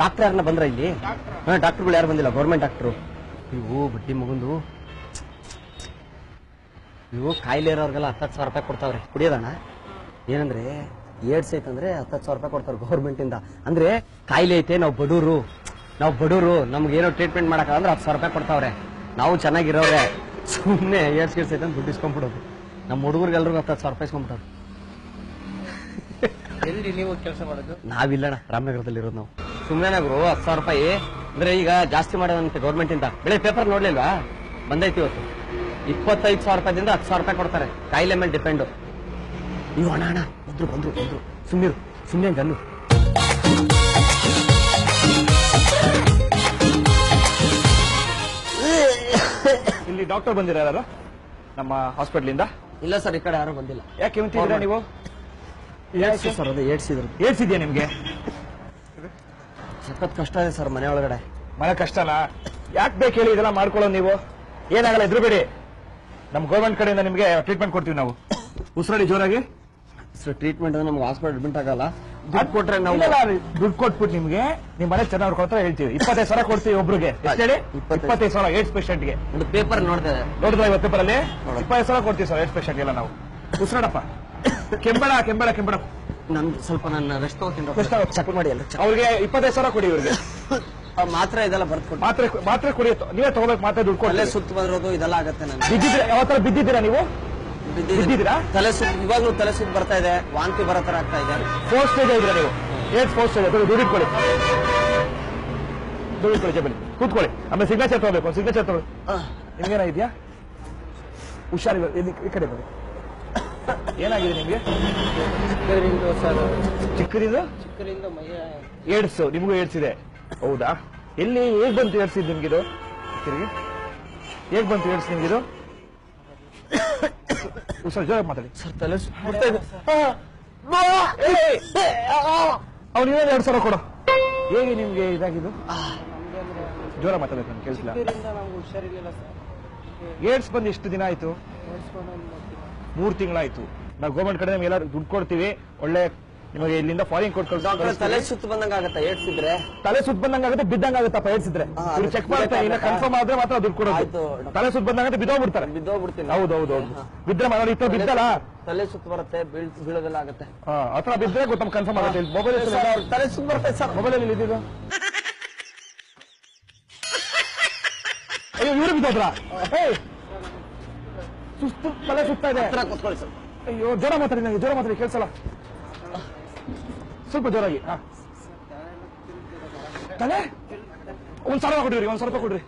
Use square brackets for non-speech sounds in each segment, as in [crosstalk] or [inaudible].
Doctor ಯಾರನ್ನ ಬಂದ್ರ ಇಲ್ಲಿ? ಹಾ ಡಾಕ್ಟರ್ಗಳು ಯಾರು ಬಂದಿಲ್ಲ? ಗೌರ್ಮೆಂಟ್ ಡಾಕ್ಟ್ರು ಇವು ಬಡ್ಡಿ ಮಗಂದು. ಇವು ಕಾಯಿಲೆ ಇರೋರ್ಗೆಲ್ಲ ಹತ್ತತ್ತು ಸಾವಿರ ರೂಪಾಯಿ ಕೊಡ್ತಾವ್ರೆ. ಕುಡಿಯೋದಣ್ಣ ಏನಂದ್ರೆ ಏಡ್ಸ್ ಐತಂದ್ರೆ ಹತ್ತತ್ತು ಸಾವಿರ ರೂಪಾಯಿ ಕೊಡ್ತಾರೆ ಗೌರ್ಮೆಂಟಿಂದ ಅಂದ್ರೆ ಕಾಯಿಲೆ ಐತೆ ನಾವು ಬಡೂರು. ನಾವು ಬಡೂರು ನಮ್ಗೆ ಏನೋ ಟ್ರೀಟ್ಮೆಂಟ್ ಮಾಡಕಂದ್ರೆ ಹತ್ತು ಸಾವಿರ ರೂಪಾಯಿ ಕೊಡ್ತಾವ್ರೆ. ನಾವು ಚೆನ್ನಾಗಿರೋರೆ ಸುಮ್ಮನೆ ಏಡ್ಸ್ ಗಿಡ್ಸ್ ಐತೆ ಅಂತ ದುಡ್ಡು ಇಸ್ಕೊಂಡ್ಬಿಡೋದು. ನಮ್ಮ ಹುಡುಗರಿಗೆಲ್ರಿಗೂ ಹತ್ತು ಸಾವಿರ ರೂಪಾಯಿ ಇಸ್ಕೊಂಡ್ಬಿಟ್ಟವ್ರು ಎಲ್ಲಿ ನೀವು ಕೆಲಸ ಮಾಡೋದು? ನಾವಿಲ್ಲಣ್ಣ ರಾಮನಗರದಲ್ಲಿರೋದು ನಾವು. ಸುಮ್ಮನೆ ಗುರು ಹತ್ತು ಸಾವಿರ ರೂಪಾಯಿ. ಅಂದ್ರೆ ಈಗ ಜಾಸ್ತಿ ಮಾಡೋದಂತೆ ಗೌರ್ಮೆಂಟ್ ಇಂದ ಬೆಳೆ ಪೇಪರ್ ನೋಡ್ಲಿಲ್ವಾ? ಬಂದೈತಿ ಇವತ್ತು. ಇಪ್ಪತ್ತೈದು ಸಾವಿರ ರೂಪಾಯಿದಿಂದ ಹತ್ತು ಸಾವಿರ ರೂಪಾಯಿ ಕೊಡ್ತಾರೆ. ಕಾಯಿಲೆ ಮೇಲೆ ಡಿಪೆಂಡು ನೀವು ಅಣ್ಣ ಅಣ್ಣ ಬಂದ್ರು ಬಂದ್ರು ಬಂದ್ರು. ಸುಮ್ಮನೆ ಸುಮ್ಮನೆ ಗಲ್ಲು ಇಲ್ಲಿ ಡಾಕ್ಟರ್ ಬಂದಿರ ನಮ್ಮ ಹಾಸ್ಪಿಟಲ್ ಇಂದ? ಇಲ್ಲ ಸರ್ ಈ ಕಡೆ ಯಾರು ಬಂದಿಲ್ಲ. ಯಾಕೆ ನೀವು? ಏಡ್ಸಿದ್ರು ಸರ್ ಅದು ಏಡ್ಸ್ ಇದ್ರು ಏಡ್ಸ್ ಇದೆಯಾ ನಿಮ್ಗೆ? ಸಖತ್ ಕಷ್ಟ ಇದೆ ಸರ್ ಮನೆ ಒಳಗಡೆ. ಮನೆ ಕಷ್ಟನಾ? ಯಾಕೆ ಬೇಕು ಹೇಳಿ ಇದೆಲ್ಲ ಮಾಡ್ಕೊಳ್ಳೋದು ನೀವು? ಏನಾಗಲ್ಲ ಇದ್ರು ಬಿಡಿ ನಮ್ಮ ಗೌರ್ಮೆಂಟ್ ಕಡೆಯಿಂದ ನಿಮಗೆ ಟ್ರೀಟ್ಮೆಂಟ್ ಕೊಡ್ತೀವಿ ನಾವು. ಉಸಿರಾಡಿ ಜೋರಾಗಿ. ಸರ್ ಟ್ರೀಟ್ಮೆಂಟ್ ನಮ್ಗೆ ಹಾಸ್ಪಿಟಲ್ ಅಡ್ಮಿಟ್ ಆಗಲ್ಲ. ದುಡ್ಡು ಕೊಟ್ರೆ ನಾವು ದುಡ್ಡು ಕೊಟ್ಬಿಟ್ಟು ನಿಮ್ಗೆ ನಿಮ್ ಮನೆ ಚೆನ್ನಾಗಿ ನೋಡ್ಕೊಳ್ತಾರೆ ಹೇಳ್ತೀವಿ. ಇಪ್ಪತ್ತೈದು ಸಾವಿರ ಕೊಡ್ತೀವಿ ಒಬ್ರಿಗೆ. ಹೇಳಿ? ಇಪ್ಪತ್ತೈದು. ಸಾವಿರ ಏಡ್ಸ್ ಪೇಷಂಟ್ಗೆ. ಒಂದು ಪೇಪರ್ ನೋಡಿದೆ ನೋಡಿದ್ರೆ ಇವತ್ತು ಪೇಪರಲ್ಲಿ ಅಲ್ಲಿ? ಇಪ್ಪತ್ತೈದು ಸಾವಿರ ಕೊಡ್ತೀವಿ ಸರ್ ಏಡ್ಸ್ ಪೇಷಂಟ್ ಎಲ್ಲ ನಾವು. ಉಸಿರಾಡಪ್ಪ. ಕೆಂಬಳ ಕೆಂಬಳ ಕೆಂಬೇಡ ನನ್ ಸ್ವಲ್ಪ ನನ್ನ ರೆಸ್ಟ್ ತಗೋತೀನಿ ಚೆಕ್ ಮಾಡಿ ಎಲ್ಲ ಅವ್ರಿಗೆ ಇಪ್ಪತ್ತೈದು ಸಾವಿರ ಕೊಡಿ ಇವ್ರಿಗೆ. ಮಾತ್ರ ಇದೆಲ್ಲ ಬರ್ದ್ಕೊಟ್ಟು ಮಾತ್ರೆ ಮಾತ್ರೆ ಕುಡಿಯುತ್ತೋ ನೀವೇ ತಗೋಬೇಕು ಮಾತ್ರೆ ದುಡ್ಡು ತಲೆ ಸುತ್ತ ಬರೋದು ಇದೆಲ್ಲ ಆಗುತ್ತೆ ನನಗೆ. ಬಿದ್ದಿದ್ದೀರಾ? ಯಾವ ತರ ಬಿದ್ದಿದ್ದೀರಾ ನೀವು. ಬಿದ್ದಿದ್ದೀರಾ? ತಲೆ ಸುತ್ತ ಇವಾಗ್ಲೂ ತಲೆ ಸುತ್ತ ಬರ್ತಾ ಇದೆ. ವಾಂತಿ ಬರೋ ತರ ಆಗ್ತಾ ಇದೆ. ಫೋರ್ ಸ್ಟೇಜ್ ಇದ್ದೀರಾ ನೀವು? ಏಟ್ ಫೋರ್ ಸ್ಟೇಜ್ ದುಡ್ಡು ಇಟ್ಕೊಳ್ಳಿ. ದುಡ್ಡು ಇಟ್ಕೊಳ್ಳಿ ಕೂತ್ಕೊಳ್ಳಿ. ಆಮೇಲೆ ಸಿಗ್ನೇಚರ್ ತಗೋಬೇಕು. ಸಿಗ್ನೇಚರ್ ತಗೊಳ್ಳಿ ನಿಮ್ಗೇನ ಇದೆಯಾ? ಹುಷಾರಿಲ್ಲ. ಈ ಕಡೆ ಬನ್ನಿ. ಏನಾಗಿದೆ ನಿಮ್ಗೆ? ಚಿಕ್ಕರಿಂದ ಸರ್. ಚಿಕ್ಕದಿಂದ? ಚಿಕ್ಕದ್ರಿಂದ ಮೈಯ ಏಡ್ಸ್ ನಿಮಗೂ ಏಡ್ಸ್ ಇದೆ. ಹೌದಾ? ಎಲ್ಲಿ ಹೇಗ್ ಬಂತು ಏಡ್ಸಿದ್ ಇದು? ನಿಮ್ಗಿದು ತಿರುಗಿ. ಹೇಗ್ ಬಂತು ಏಡ್ಸ್ ನಿಮ್ಗಿದು [coughs] ಸರ್ ಜೋರಾಗಿ ಮಾತಾಡಿ. ಸರ್ ತಲೆ ಬರ್ತಾ ಇದೆ. ಅವ್ನು ಇನ್ನೊಂದು ಎರಡು ಸಾವಿರ ಕೊಡು. ಹೇಗೆ ನಿಮ್ಗೆ ಇದಾಗಿದ್ದು? ಜೋರ ಮಾತಾಡ್ಬೇಕು ನಾನು ಕೇಳಿಸಿಲ್ಲ ನಮ್ಗೆ ಹುಷಾರಿರ್ಲಿಲ್ಲ ಸರ್. ಏಡ್ಸ್ ಬಂದು ಎಷ್ಟು ದಿನ ಆಯ್ತು? ಮೂರ್ ತಿಂಗಳಾಯ್ತು. ನಾವು ಗೌರ್ಮೆಂಟ್ ಕಡೆ ನಮ್ಗೆ ಎಲ್ಲರೂ ದುಡ್ಡು ಕೊಡ್ತೀವಿ. ಒಳ್ಳೆ ನಿಮಗೆ ಇಲ್ಲಿಂದ ಫಾರಿನ್ ಕೊಟ್ಟು ತಲೆ ಸುತ್ತ ಬಂದಂಗ ಆಗತ್ತ ಏಡ್ಸಿದ್ರೆ? ತಲೆ ಸುತ್ತ ಬಂದಂಗ ಆಗುತ್ತೆ ಬಿದ್ದಂಗ ಆಗುತ್ತಪ್ಪ ಏಡ್ಸಿದ್ರೆ ಇವ್ರು ಚೆಕ್ ಮಾಡ್ತಾರೆ ಇಲ್ಲ ಕನ್ಫರ್ಮ್ ಆದ್ರೆ ಮಾತ್ರ ದುಡ್ಡು ಕೊಡೋದು. ತಲೆ ಸುತ್ತ ಬಂದಂಗ ಬಿದ್ದೋಗ್ಬಿಡ್ತಾರೆ. ಬಿದ್ದೋಗ್ಬಿಡ್ತೀನಿ. ಹೌದು ಹೌದು ಹೌದು. ಬಿದ್ರೆ ಮನೆ ಇತ್ತು ಬಿದ್ದಲ್ಲ. ತಲೆ ಸುತ್ತ ಬರುತ್ತೆ ಬೀಳ್ ಬೀಳೋದೆಲ್ಲ ಆಗತ್ತೆ. ಹಾ ಹತ್ರ ಬಿದ್ರೆ ಗೊತ್ತ ಕನ್ಫರ್ಮ್ ಆಗುತ್ತೆ. ಮೊಬೈಲ್ ತಲೆ ಸುತ್ತ ಬರುತ್ತೆ ಸರ್. ಮೊಬೈಲ್ ಅಲ್ಲಿ ಇದ್ದಿದ್ದು ಅಯ್ಯೋ ಇವರು ಬಿದ್ದೋದ್ರ? ಸುಸ್ತು ತಲೆ ಸುತ್ತ ಇದೆ. ಹತ್ರ ಕೂತ್ಕೊಳ್ಳಿ ಸರ್ ಅಯ್ಯೋ ಜ್ವರ ಮಾತಾಡಿ ನನಗೆ ಜ್ವರ ಮಾತಾಡಿ ಕೇಳಿಸಲ್ಲ. ಸ್ವಲ್ಪ ಜೋರಾಗಿ ಹಾ. ತಲೆ? ಒಂದ್ ಸಾವಿರ ಕೊಡ್ರಿ ಒಂದ್ ಸಾವಿರ ರೂಪಾಯಿ ಕೊಡ್ರಿ.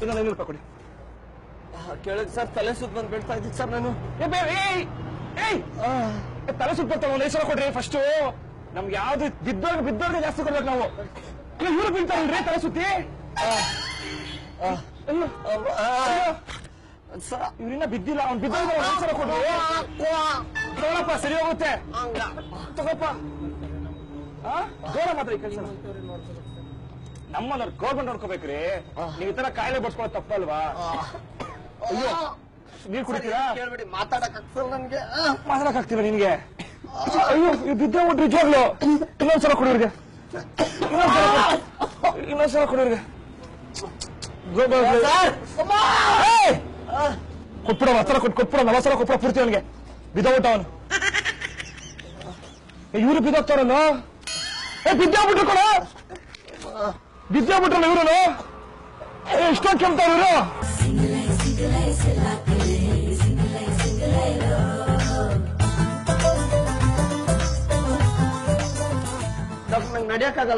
ಇನ್ನೊಂದು ಐನೂರು ರೂಪಾಯಿ ಕೊಡಿ. ಕೇಳಿದ್ ಸರ್ ತಲೆ ಸುತ್ತ ಬಂದು ಬಿಡ್ತಾ ಇದ್ದೀನಿ ಸರ್ ನಾನು. ಏ ಬೇ- ಏಯ್ ಏಯ್ ತಲೆ ಸುತ್ತ ಬರ್ತಾವ ಒಂದ್ ಐದು ಸಾವಿರ ಕೊಡ್ರಿ ಫಸ್ಟ್ ನಮ್ಗೆ ಯಾವ್ದು ಬಿದ್ದೋರ್ಗೆ ಬಿದ್ದೋರ್ಗೆ ಜಾಸ್ತಿ ಕೊಡ್ಬೇಕು ನಾವು. ಇವ್ರು ಬೀಳ್ತಾರಲ್ರಿ ತಲೆ ಸುತ್ತಿ. ಇವ್ರಿನ್ನ ಬಿದ್ದಿಲ್ಲ ಅವ್ನು ಐದು ಸಾವಿರ ಕೊಡ್ರಿ. ತಗೊಳಪ್ಪ ಸರಿ ಹೋಗುತ್ತೆ. ತಗೋಪ್ಪ? ಜೋರ ಮಾತ್ರ ಈ ಕೆಲಸ ನಮ್ಮನ್ನ ಗೌರ್ಮೆಂಟ್ ನೋಡ್ಕೋಬೇಕ್ರಿ ನೀವ್ ಈ ತರ ಕಾಯಿಲೆ ಬಡ್ಸ್ಕೊಳ್ಳೋ ತಪ್ಪಲ್ವಾ? ಅಯ್ಯೋ ನೀರ್ ಕುಡಿತೀರಾ? ಮಾತಾಡಕ್ ಆಗ್ತಿಲ್ಲ ನನ್ಗೆ. ಮಾತಾಡಕ್ ಆಗ್ತಿಲ್ಲ ನಿನ್ಗೆ. ಅಯ್ಯೋ ಬಿದ್ದೆ ಬಿಟ್ರಿ ನಿಜವಾಗ್ಲು ಇನ್ನೊಂದ್ಸಲ ಕೊಡೋರ್ಗೆ ಇನ್ನೊಂದ್ಸಲ ಕೊಡೋರ್ಗೆ ಕೊಟ್ಬಿಡ ಹತ್ರ ಕೊಟ್ಟು ಕೊಟ್ಬಿಡ ಸಲ ಕೊಟ್ಬಿಡ ಪೂರ್ತಿ ಅವನಿಗೆ. ಬಿದ್ದೋಗ್ಬಿಟ್ಟ ಅವನು. ಇವ್ರು ಬಿದ್ದೋಗ್ತಾರಲ್ಲ ಏ ಬಿದ್ದೋಗ್ಬಿಟ್ರು ಕೊಡ ಬಿದ್ದೋಗ್ಬಿಟ್ರಲ್ಲ ಇವ್ರು ಎಷ್ಟೊಂದು ಕೆಮ್ತಾರ ಇವರು? dia kagak